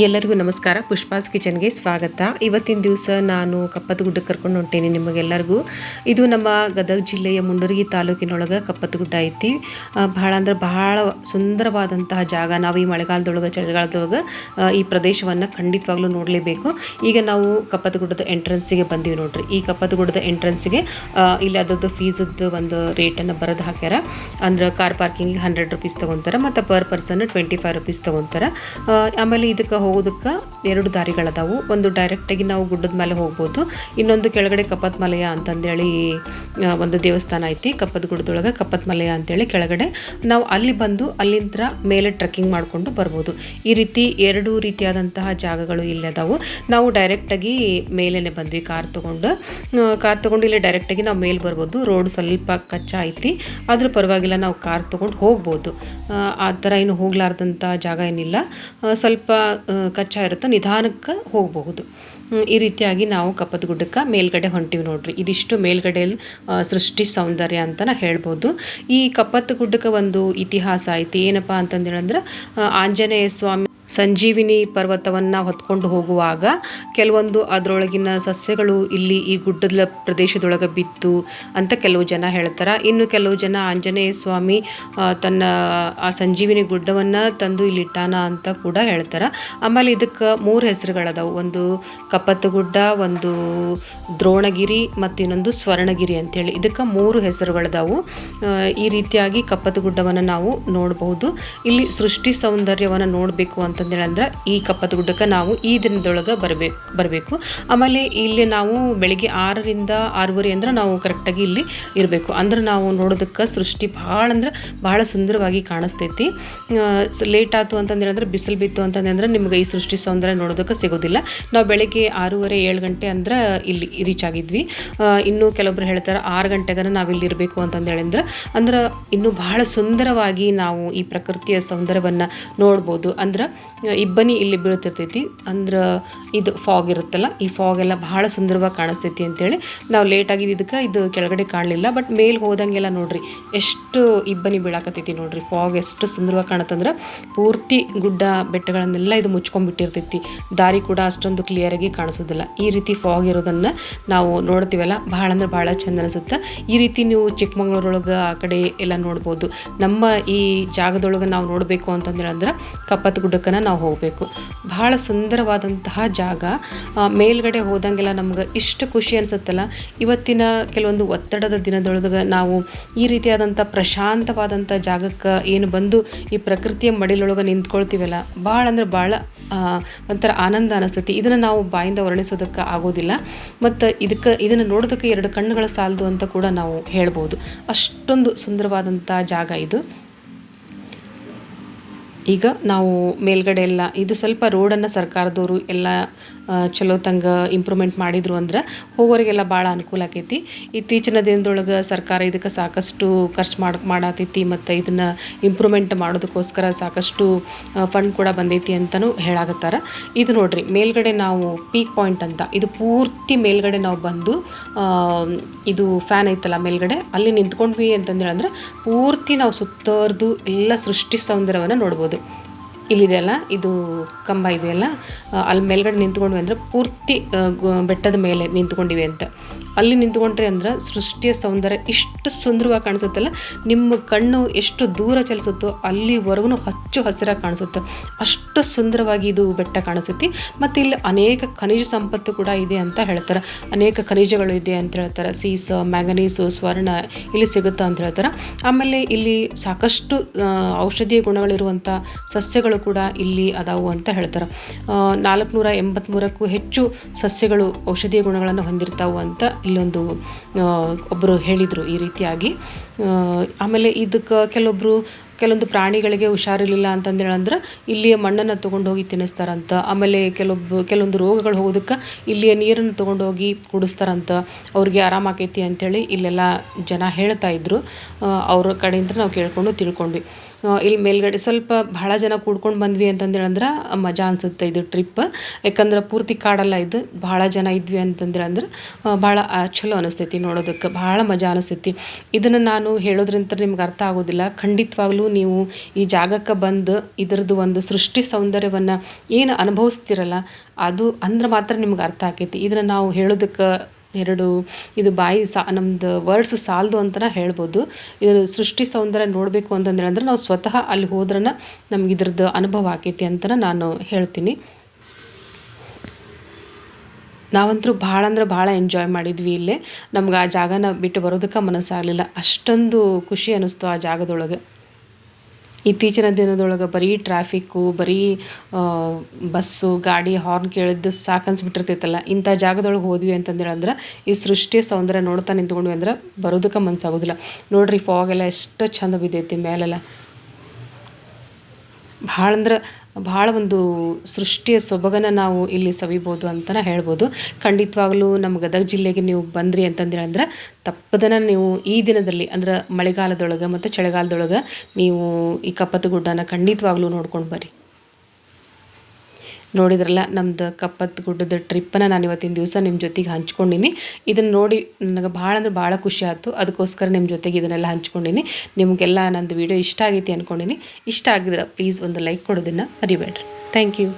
ಎಲ್ಲರಿಗೂ ನಮಸ್ಕಾರ. ಪುಷ್ಪಾಸ್ ಕಿಚನ್ಗೆ ಸ್ವಾಗತ. ಇವತ್ತಿನ ದಿವಸ ನಾನು ಕಪ್ಪತ್ತಗುಡ್ಡಕ್ಕೆ ಕರ್ಕೊಂಡು ಹೊಂಟೇನಿ ನಿಮಗೆಲ್ಲರಿಗೂ. ಇದು ನಮ್ಮ ಗದಗ ಜಿಲ್ಲೆಯ ಮುಂಡರಗಿ ತಾಲೂಕಿನೊಳಗೆ ಕಪ್ಪತ್ತಗುಡ್ಡ ಐತಿ. ಬಹಳ ಅಂದ್ರೆ ಬಹಳ ಸುಂದರವಾದಂತಹ ಜಾಗ. ನಾವು ಈ ಮಳೆಗಾಲದೊಳಗೆ, ಚಳಿಗಾಲದೊಳಗೆ ಈ ಪ್ರದೇಶವನ್ನು ಖಂಡಿತವಾಗ್ಲೂ ನೋಡಲೇಬೇಕು. ಈಗ ನಾವು ಕಪ್ಪತ್ತಗುಡ್ಡದ ಎಂಟ್ರೆನ್ಸಿಗೆ ಬಂದೀವಿ ನೋಡ್ರಿ. ಈ ಕಪ್ಪತ್ತಗುಡ್ಡದ ಎಂಟ್ರೆನ್ಸಿಗೆ ಇಲ್ಲಿ ಅದರದ್ದು ಫೀಸದ್ದು ಒಂದು ರೇಟನ್ನು ಬರೆದು ಹಾಕ್ಯಾರ. ಅಂದ್ರೆ ಕಾರ್ ಪಾರ್ಕಿಂಗಿಗೆ ಹಂಡ್ರೆಡ್ ರುಪೀಸ್ ತೊಗೊತಾರೆ, ಮತ್ತು per person twenty five rupees ತೊಗೊತಾರೆ ಆಮೇಲೆ ಇದಕ್ಕೆ ಹೋಗೋದಕ್ಕೆ ಎರಡು ದಾರಿಗಳದಾವು ಒಂದು ಡೈರೆಕ್ಟಾಗಿ ನಾವು ಗುಡ್ಡದ ಮೇಲೆ ಹೋಗ್ಬೋದು. ಇನ್ನೊಂದು ಕೆಳಗಡೆ ಕಪ್ಪತ್ ಮಲಯ ಅಂತಂದೇಳಿ ಒಂದು ದೇವಸ್ಥಾನ ಐತಿ ಕಪ್ಪದ ಗುಡ್ಡದೊಳಗೆ ಕಪ್ಪತ್ ಮಲಯ ಅಂತೇಳಿ ಕೆಳಗಡೆ. ನಾವು ಅಲ್ಲಿ ಬಂದು ಅಲ್ಲಿಂದ ಮೇಲೆ ಟ್ರೆಕ್ಕಿಂಗ್ ಮಾಡಿಕೊಂಡು ಬರ್ಬೋದು. ಈ ರೀತಿ ಎರಡು ರೀತಿಯಾದಂತಹ ಜಾಗಗಳು ಇಲ್ಲಿ ಅದಾವು. ನಾವು ಡೈರೆಕ್ಟಾಗಿ ಮೇಲೇ ಬಂದ್ವಿ ಕಾರ್ ತೊಗೊಂಡು. ಕಾರ್ ತೊಗೊಂಡು ಇಲ್ಲಿ ಡೈರೆಕ್ಟಾಗಿ ನಾವು ಮೇಲೆ ಬರ್ಬೋದು. ರೋಡ್ ಸ್ವಲ್ಪ ಕಚ್ಚಾ ಐತಿ. ಆದರೂ ಪರವಾಗಿಲ್ಲ ನಾವು ಕಾರ್ ತೊಗೊಂಡು ಹೋಗ್ಬೋದು. ಆ, ಥರ ಏನು ಹೋಗ್ಲಾರ್ದಂಥ ಜಾಗ ಏನಿಲ್ಲ. ಸ್ವಲ್ಪ ಕಚ್ಚಾ ಇರುತ್ತೆ ನಿಧಾನಕ್ಕೆ ಹೋಗಬಹುದು. ಈ ರೀತಿಯಾಗಿ ನಾವು ಕಪ್ಪದ ಗುಡ್ಡಕ್ಕೆ ಮೇಲ್ಗಡೆ ಹೊಂಟಿವಿ ನೋಡ್ರಿ. ಇದಿಷ್ಟು ಮೇಲ್ಗಡೆ ಆ, ಸೃಷ್ಟಿ ಸೌಂದರ್ಯ ಅಂತ ನಾ ಹೇಳ್ಬೋದು. ಈ ಕಪ್ಪತ್ತು ಗುಡ್ಡಕ್ಕೆ ಒಂದು ಇತಿಹಾಸ ಐತಿ. ಏನಪ್ಪ ಅಂತಂದೇಳಂದ್ರೆ ಆಂಜನೇಯ ಸ್ವಾಮಿ ಸಂಜೀವಿನಿ ಪರ್ವತವನ್ನು ಹೊತ್ಕೊಂಡು ಹೋಗುವಾಗ ಕೆಲವೊಂದು ಅದರೊಳಗಿನ ಸಸ್ಯಗಳು ಇಲ್ಲಿ ಈ ಗುಡ್ಡದ ಪ್ರದೇಶದೊಳಗೆ ಬಿತ್ತು ಅಂತ ಕೆಲವು ಜನ ಹೇಳ್ತಾರೆ. ಇನ್ನು ಕೆಲವು ಜನ ಆಂಜನೇಯ ಸ್ವಾಮಿ ತನ್ನ, ಆ, ಸಂಜೀವಿನಿ ಗುಡ್ಡವನ್ನು ತಂದು ಇಲ್ಲಿಟ್ಟಾನ ಅಂತ ಕೂಡ ಹೇಳ್ತಾರೆ. ಆಮೇಲೆ ಇದಕ್ಕೆ ಮೂರು ಹೆಸರುಗಳದಾವು. ಒಂದು ಕಪ್ಪತ್ತು ಗುಡ್ಡ ಒಂದು ದ್ರೋಣಗಿರಿ ಮತ್ತು ಇನ್ನೊಂದು ಸ್ವರ್ಣಗಿರಿ ಅಂತೇಳಿ. ಇದಕ್ಕೆ ಮೂರು ಹೆಸರುಗಳದಾವು. ಈ ರೀತಿಯಾಗಿ ಕಪ್ಪತ್ತು ಗುಡ್ಡವನ್ನು ನಾವು ನೋಡಬಹುದು. ಇಲ್ಲಿ ಸೃಷ್ಟಿ ಸೌಂದರ್ಯವನ್ನು ನೋಡಬೇಕು ಅಂತಂದೇಳಿ ಅಂದ್ರೆ ಈ ಕಪ್ಪತ್ ಗುಡ್ಡಕ್ಕೆ ನಾವು ಈ ದಿನದೊಳಗೆ ಬರಬೇಕು ಬರಬೇಕು. ಆಮೇಲೆ ಇಲ್ಲಿ ನಾವು ಬೆಳಿಗ್ಗೆ ಆರರಿಂದ ಆರೂವರೆ ಅಂದ್ರೆ ನಾವು ಕರೆಕ್ಟಾಗಿ ಇಲ್ಲಿ ಇರಬೇಕು. ಅಂದ್ರೆ ನಾವು ನೋಡೋದಕ್ಕೆ ಸೃಷ್ಟಿ ಭಾಳ ಅಂದ್ರೆ ಭಾಳ ಸುಂದರವಾಗಿ ಕಾಣಿಸ್ತೈತಿ. ಲೇಟ್ ಆಯ್ತು ಅಂತಂದೇಳಿದ್ರೆ ಬಿಸಿಲು ಬಿತ್ತು ಅಂತಂದ್ರೆ ನಿಮ್ಗೆ ಈ ಸೃಷ್ಟಿ ಸೌಂದರ್ಯ ನೋಡೋದಕ್ಕೆ ಸಿಗೋದಿಲ್ಲ. ನಾವು ಬೆಳಗ್ಗೆ ಆರೂವರೆ ಏಳು ಗಂಟೆ ಅಂದ್ರೆ ಇಲ್ಲಿ ರೀಚ್ ಆಗಿದ್ವಿ. ಇನ್ನೂ ಕೆಲವೊಬ್ರು ಹೇಳ್ತಾರೆ ಆರು ಗಂಟೆಗನ ನಾವು ಇಲ್ಲಿ ಇರಬೇಕು ಅಂತಂದೇಳಿದ್ರೆ ಅಂದ್ರೆ ಇನ್ನು ಬಹಳ ಸುಂದರವಾಗಿ ನಾವು ಈ ಪ್ರಕೃತಿಯ ಸೌಂದರ್ಯವನ್ನು ನೋಡ್ಬೋದು. ಅಂದ್ರೆ ಇಬ್ಬನಿ ಇಲ್ಲಿ ಬೀಳ್ತಿರ್ತೈತಿ. ಅಂದ್ರೆ ಇದು ಫಾಗ್ ಇರುತ್ತಲ್ಲ, ಈ ಫಾಗ್ ಎಲ್ಲ ಬಹಳ ಸುಂದರವಾಗಿ ಕಾಣಿಸ್ತೈತಿ ಅಂತೇಳಿ ನಾವು ಲೇಟ್ ಇದಕ್ಕೆ ಇದು ಕೆಳಗಡೆ ಕಾಣಲಿಲ್ಲ ಬಟ್ ಮೇಲೆ ಹೋದಂಗೆಲ್ಲ ನೋಡ್ರಿ, ಎಷ್ಟು ಇಬ್ಬನಿ ಬೀಳಾಕತ್ತೈತಿ ನೋಡ್ರಿ. ಫಾಗ್ ಎಷ್ಟು ಸುಂದರವಾಗಿ ಕಾಣತ್ತಂದ್ರೆ ಪೂರ್ತಿ ಗುಡ್ಡ ಬೆಟ್ಟಗಳನ್ನೆಲ್ಲ ಇದು ಮುಚ್ಕೊಂಡ್ಬಿಟ್ಟಿರ್ತೈತಿ. ದಾರಿ ಕೂಡ ಅಷ್ಟೊಂದು ಕ್ಲಿಯರಾಗಿ ಕಾಣಿಸೋದಿಲ್ಲ. ಈ ರೀತಿ ಫಾಗ್ ಇರೋದನ್ನು ನಾವು ನೋಡ್ತೀವಲ್ಲ ಭಾಳ ಅಂದ್ರೆ ಭಾಳ ಚಂದ ಅನಿಸುತ್ತೆ. ಈ ರೀತಿ ನೀವು ಚಿಕ್ಕಮಂಗ್ಳೂರೊಳಗೆ ಆ ಕಡೆ ಎಲ್ಲ ನೋಡ್ಬೋದು. ನಮ್ಮ ಈ ಜಾಗದೊಳಗೆ ನಾವು ನೋಡಬೇಕು ಅಂತಂದ್ರೆ ಕಪ್ಪತ್ ಗುಡ್ಡಕ್ಕನ ನಾವು ಹೋಗಬೇಕು. ಭಾಳ ಸುಂದರವಾದಂತಹ ಜಾಗ. ಮೇಲ್ಗಡೆ ಹೋದಂಗೆಲ್ಲ ನಮ್ಗೆ ಇಷ್ಟು ಖುಷಿ ಅನಿಸುತ್ತಲ್ಲ. ಇವತ್ತಿನ ಕೆಲವೊಂದು ಒತ್ತಡದ ದಿನದೊಳಗೆ ನಾವು ಈ ರೀತಿಯಾದಂಥ ಪ್ರಶಾಂತವಾದಂಥ ಜಾಗಕ್ಕೆ ಏನು ಬಂದು ಈ ಪ್ರಕೃತಿಯ ಮಡಿಲೊಳಗೆ ನಿಂತ್ಕೊಳ್ತೀವಲ್ಲ, ಭಾಳ ಅಂದ್ರೆ ಭಾಳ ಒಂಥರ ಆನಂದ ಅನಿಸ್ತೈತಿ. ಇದನ್ನು ನಾವು ಬಾಯಿಂದ ವರ್ಣಿಸೋದಕ್ಕೆ ಆಗೋದಿಲ್ಲ. ಮತ್ತು ಇದಕ್ಕೆ, ಇದನ್ನು ನೋಡೋದಕ್ಕೆ ಎರಡು ಕಣ್ಣುಗಳ ಸಾಲದು ಅಂತ ಕೂಡ ನಾವು ಹೇಳ್ಬೋದು. ಅಷ್ಟೊಂದು ಸುಂದರವಾದಂಥ ಜಾಗ ಇದು. ಈಗ ನಾವು ಮೇಲ್ಗಡೆ ಎಲ್ಲ, ಇದು ಸ್ವಲ್ಪ ರೋಡನ್ನು ಸರ್ಕಾರದವರು ಎಲ್ಲ ಚಲೋ ತಂಗ ಇಂಪ್ರೂವ್ಮೆಂಟ್ ಮಾಡಿದ್ರು ಅಂದ್ರೆ ಹೋಗೋರಿಗೆಲ್ಲ ಭಾಳ ಅನುಕೂಲ ಆಕೈತಿ. ಇತ್ತೀಚಿನ ದಿನದೊಳಗೆ ಸರ್ಕಾರ ಇದಕ್ಕೆ ಸಾಕಷ್ಟು ಖರ್ಚು ಮಾಡಿ, ಮಾಡತೈತಿ ಮತ್ತು ಇದನ್ನು ಇಂಪ್ರೂವ್ಮೆಂಟ್ ಮಾಡೋದಕ್ಕೋಸ್ಕರ ಸಾಕಷ್ಟು ಫಂಡ್ ಕೂಡ ಬಂದೈತಿ ಅಂತಲೂ ಹೇಳಾಕತ್ತಾರ. ಇದು ನೋಡ್ರಿ, ಮೇಲ್ಗಡೆ ನಾವು ಪೀಕ್ ಪಾಯಿಂಟ್ ಅಂತ, ಇದು ಪೂರ್ತಿ ಮೇಲ್ಗಡೆ ನಾವು ಬಂದು ಇದು ಫ್ಯಾನ್ ಐತಲ್ಲ ಮೇಲ್ಗಡೆ, ಅಲ್ಲಿ ನಿಂತ್ಕೊಂಡ್ವಿ ಅಂತಂದೇಳಂದ್ರೆ ಪೂರ್ತಿ ನಾವು ಸುತ್ತರ್ದು ಎಲ್ಲ ಸೃಷ್ಟಿ ಸೌಂದರ್ಯವನ್ನು ನೋಡ್ಬೋದು. ради. ಇಲ್ಲಿದೆಯಲ್ಲ ಇದು ಕಂಬ ಇದೆಯಲ್ಲ ಅಲ್ಲಿ ಮೇಲ್ಗಡೆ ನಿಂತ್ಕೊಂಡ್ವಿ ಅಂದ್ರೆ ಪೂರ್ತಿ ಬೆಟ್ಟದ ಮೇಲೆ ನಿಂತ್ಕೊಂಡಿವಿ ಅಂತ. ಅಲ್ಲಿ ನಿಂತ್ಕೊಂಡ್ರೆ ಅಂದ್ರೆ ಸೃಷ್ಟಿಯ ಸೌಂದರ್ಯ ಇಷ್ಟು ಸುಂದರವಾಗಿ ಕಾಣಿಸುತ್ತಲ್ಲ, ನಿಮ್ಮ ಕಣ್ಣು ಎಷ್ಟು ದೂರ ಚಲಿಸುತ್ತೋ ಅಲ್ಲಿವರೆಗೂ ಹಚ್ಚು ಹಸಿರಾಗಿ ಕಾಣಿಸುತ್ತೆ. ಅಷ್ಟು ಸುಂದರವಾಗಿ ಇದು ಬೆಟ್ಟ ಕಾಣಿಸುತ್ತೆ. ಮತ್ತು ಇಲ್ಲಿ ಅನೇಕ ಖನಿಜ ಸಂಪತ್ತು ಕೂಡ ಇದೆ ಅಂತ ಹೇಳ್ತಾರೆ. ಅನೇಕ ಖನಿಜಗಳು ಇದೆ ಅಂತ ಹೇಳ್ತಾರೆ. ಸೀಸ, ಮ್ಯಾಂಗನೀಸು, ಸ್ವರ್ಣ ಇಲ್ಲಿ ಸಿಗುತ್ತೆ ಅಂತ ಹೇಳ್ತಾರೆ. ಆಮೇಲೆ ಇಲ್ಲಿ ಸಾಕಷ್ಟು ಔಷಧೀಯ ಗುಣಗಳಿರುವಂಥ ಸಸ್ಯಗಳು ಕೂಡ ಇಲ್ಲಿ ಅದಾವು ಅಂತ ಹೇಳ್ತಾರೆ. ನಾಲ್ಕುನೂರ ಎಂಬತ್ತ್ಮೂರಕ್ಕೂ ಹೆಚ್ಚು ಸಸ್ಯಗಳು ಔಷಧೀಯ ಗುಣಗಳನ್ನು ಹೊಂದಿರ್ತಾವು ಅಂತ ಇಲ್ಲೊಂದು ಒಬ್ಬರು ಹೇಳಿದರು ಈ ರೀತಿಯಾಗಿ. ಆಮೇಲೆ ಇದಕ್ಕೆ ಕೆಲವೊಬ್ಬರು ಕೆಲವೊಂದು ಪ್ರಾಣಿಗಳಿಗೆ ಹುಷಾರಿರಲಿಲ್ಲ ಅಂತಂದೇಳಂದ್ರೆ ಇಲ್ಲಿಯ ಮಣ್ಣನ್ನು ತೊಗೊಂಡೋಗಿ ತಿನ್ನಿಸ್ತಾರಂತ. ಆಮೇಲೆ ಕೆಲವೊಬ್ಬ ಕೆಲವೊಂದು ರೋಗಗಳು ಹೋಗೋದಕ್ಕೆ ಇಲ್ಲಿಯ ನೀರನ್ನು ತೊಗೊಂಡೋಗಿ ಕುಡಿಸ್ತಾರಂತ. ಅವ್ರಿಗೆ ಆರಾಮಾಕೈತಿ ಅಂಥೇಳಿ ಇಲ್ಲೆಲ್ಲ ಜನ ಹೇಳ್ತಾ ಇದ್ರು. ಅವ್ರ ಕಡೆಯಿಂದ ನಾವು ಕೇಳಿಕೊಂಡು ತಿಳ್ಕೊಂಡ್ವಿ. ಇಲ್ಲಿ ಮೇಲ್ಗಡೆ ಸ್ವಲ್ಪ ಭಾಳ ಜನ ಕೂಡ್ಕೊಂಡು ಬಂದ್ವಿ ಅಂತಂದೇಳಂದ್ರೆ ಮಜಾ ಅನ್ಸುತ್ತೆ ಇದು ಟ್ರಿಪ್ ಯಾಕಂದ್ರೆ ಪೂರ್ತಿ ಕಾಡಲ್ಲ ಇದು ಭಾಳ ಜನ ಇದ್ವಿ ಅಂತಂದೇಳಂದ್ರೆ ಭಾಳ ಆ, ಚಲೋ ಅನಿಸ್ತೈತಿ ನೋಡೋದಕ್ಕೆ ಭಾಳ ಮಜಾ ಅನಿಸ್ತೈತಿ. ಇದನ್ನು ನಾನು ಹೇಳೋದ್ರಿಂದ ನಿಮ್ಗೆ ಅರ್ಥ ಆಗೋದಿಲ್ಲ. ಖಂಡಿತವಾಗ್ಲೂ ನೀವು ಈ ಜಾಗಕ್ಕೆ ಬಂದು ಇದರದ್ದು ಒಂದು ಸೃಷ್ಟಿ ಸೌಂದರ್ಯವನ್ನು ಏನು ಅನುಭವಿಸ್ತಿರಲ್ಲ ಅದು ಅಂದ್ರೆ ಮಾತ್ರ ನಿಮ್ಗೆ ಅರ್ಥ ಆಕೈತಿ. ಇದನ್ನು ನಾವು ಹೇಳೋದಕ್ಕೆ ಎರಡು, ಇದು ಬಾಯಿ ಸಾ ನಮ್ಮದು ವರ್ಡ್ಸ್ ಸಾಲದು ಅಂತ ಹೇಳ್ಬೋದು. ಇದು ಸೃಷ್ಟಿ ಸೌಂದರ್ಯ ನೋಡಬೇಕು ಅಂತಂದ್ರೆ ಅಂದ್ರೆ ನಾವು ಸ್ವತಃ ಅಲ್ಲಿ ಹೋದ್ರನ ನಮ್ಗೆ ಇದ್ರದ್ದು ಅನುಭವ ಆಕೈತಿ ಅಂತ ನಾನು ಹೇಳ್ತೀನಿ. ನಾವಂತರೂ ಭಾಳ ಅಂದ್ರೆ ಭಾಳ ಎಂಜಾಯ್ ಮಾಡಿದ್ವಿ ಇಲ್ಲೇ. ನಮ್ಗೆ ಆ ಜಾಗನ ಬಿಟ್ಟು ಬರೋದಕ್ಕೆ ಮನಸ್ಸಾಗಲಿಲ್ಲ ಅಷ್ಟೊಂದು ಖುಷಿ ಅನ್ನಿಸ್ತು ಆ ಜಾಗದೊಳಗೆ. ಇತ್ತೀಚಿನ ದಿನದೊಳಗೆ ಬರೀ ಟ್ರಾಫಿಕ್ಕು ಬರೀ ಬಸ್ಸು ಗಾಡಿ ಹಾರ್ನ್ ಕೇಳಿದ್ದು ಸಾಕನ್ಸ್ಬಿಟ್ಟಿರ್ತೈತಲ್ಲ ಇಂಥ ಜಾಗದೊಳಗೆ ಹೋದ್ವಿ ಅಂತಂದೇಳಂದ್ರೆ ಈ ಸೃಷ್ಟಿಯ ಸೌಂದರ್ಯ ನೋಡ್ತಾ ನಿಂತ್ಕೊಂಡ್ವಿ ಅಂದ್ರೆ ಬರೋದಕ್ಕೆ ಮನಸ್ಸಾಗೋದಿಲ್ಲ ನೋಡ್ರಿ ಫಾಗೆಲ್ಲ ಎಷ್ಟು ಚಂದ ಬಿದ್ದೈತಿ ಮೇಲೆಲ್ಲ. ಭಾಳ ಅಂದ್ರೆ ಭಾಳ ಒಂದು ಸೃಷ್ಟಿಯ ಸೊಬಗನ್ನು ನಾವು ಇಲ್ಲಿ ಸವಿಬೋದು ಅಂತಲೇ ಹೇಳ್ಬೋದು. ಖಂಡಿತವಾಗ್ಲೂ ನಮ್ಮ ಗದಗ ಜಿಲ್ಲೆಗೆ ನೀವು ಬಂದ್ರಿ ಅಂತಂದ್ರೆ ಅಂದ್ರೆ ತಪ್ಪದನ ನೀವು ಈ ದಿನದಲ್ಲಿ ಅಂದ್ರೆ ಮಳೆಗಾಲದೊಳಗೆ ಮತ್ತು ಚಳಿಗಾಲದೊಳಗೆ ನೀವು ಈ ಕಪ್ಪತ್ತ ಗುಡ್ಡನ ಖಂಡಿತವಾಗ್ಲೂ ನೋಡ್ಕೊಂಡು ಬರ್ರಿ. ನೋಡಿದ್ರಲ್ಲ ನಮ್ಮದು ಕಪ್ಪತ್ ಗುಡ್ಡದ ಟ್ರಿಪ್ಪನ್ನು ನಾನು ಇವತ್ತಿನ ದಿವಸ ನಿಮ್ಮ ಜೊತೆಗೆ ಹಂಚ್ಕೊಂಡಿನಿ. ಇದನ್ನು ನೋಡಿ ನನಗೆ ಭಾಳ ಅಂದ್ರೆ ಭಾಳ ಖುಷಿ ಆಯಿತು. ಅದಕ್ಕೋಸ್ಕರ ನಿಮ್ಮ ಜೊತೆಗೆ ಇದನ್ನೆಲ್ಲ ಹಂಚ್ಕೊಂಡಿನಿ. ನಿಮಗೆಲ್ಲ ನಂದು ವಿಡಿಯೋ ಇಷ್ಟ ಆಗೈತಿ ಅಂದ್ಕೊಂಡಿನಿ ಇಷ್ಟ ಆಗಿದ್ರೆ ಪ್ಲೀಸ್ ಒಂದು ಲೈಕ್ ಕೊಡೋದನ್ನು ಮರಿಬೇಡ್ರಿ. Thank you